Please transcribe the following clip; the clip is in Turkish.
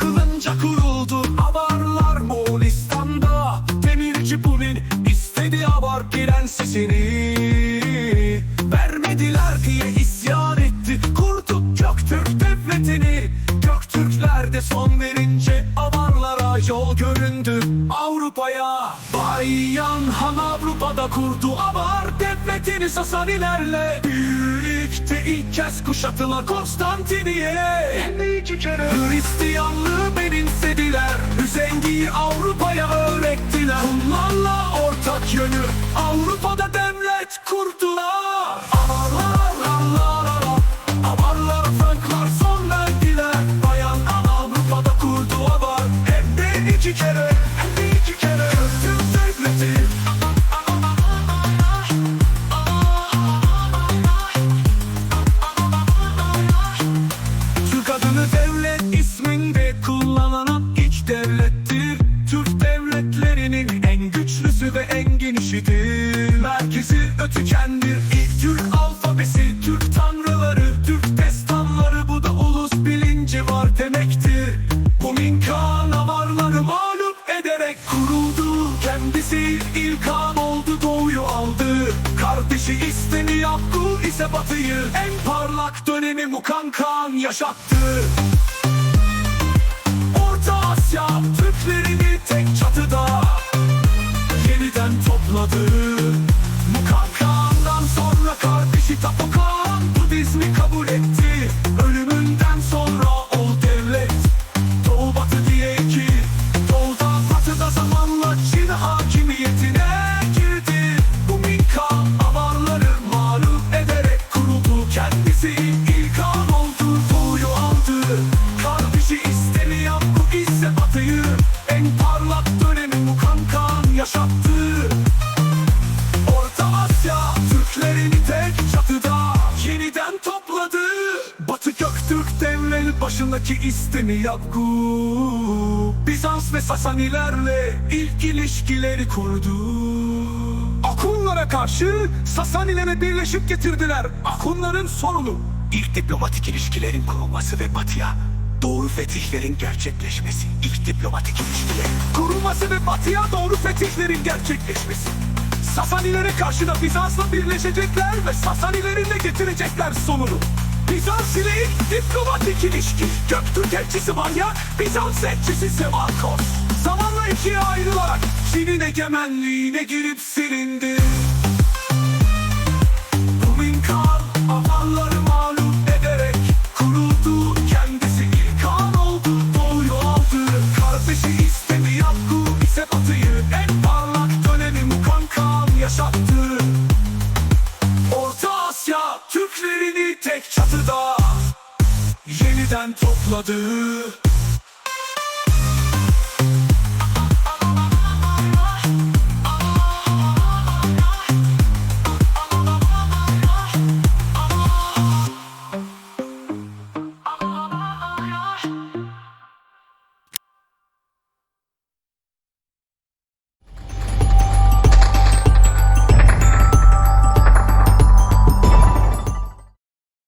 Sanca kuruldu. Avarlar Moğolistan'da. Demirci Bulin istedi avar prensesini Vermediler diye isyan etti. Kurduk Göktürk devletini. Göktürkler de son verince Bayan Han Avrupa'da kurdu Avar devletini Sasanilerle Birlikte ilk kez kuşatılar Konstantiniye. Hristiyanlığı benimsediler Üzengiyi Avrupa'ya öğrettiler. Bunlarla güçlüsü ve en genişidir Merkezi ötükendir. İlk Türk alfabesi Türk tanrıları, Türk destanları. Bu da ulus bilinci var demektir. Bu minkan avarları mağlup ederek kuruldu. Kendisi ilk han oldu doğuyu aldı. Kardeşi İsteni Yakku ise batıyı En parlak dönemi Mukan Kağan yaşattı. Orta Asya yaşattı. Orta Asya Türklerini tek çatıda yeniden topladı. Batı Göktürk devlet başındaki istemi Yakku Bizans ve Sasanilerle ilk ilişkileri kurdu. Akunlara karşı Sasanilere birleşip getirdiler. Akunların sorunu İlk diplomatik ilişkilerin kurulması ve batıya Doğru fetihlerin gerçekleşmesi İlk diplomatik ilişkilerin kurulması ve batıya doğru fetihlerin gerçekleşmesi Sasanilere karşı da Bizans'la birleşecekler ve Sasanilerin de getirecekler sonunu. Bizans ile ilk diplomatik ilişki. Göktürk elçisi Manya, Bizans elçisi Sevalkos. Zamanla ikiye ayrılarak Çin'in egemenliğine girip silindi. Yeniden topladı.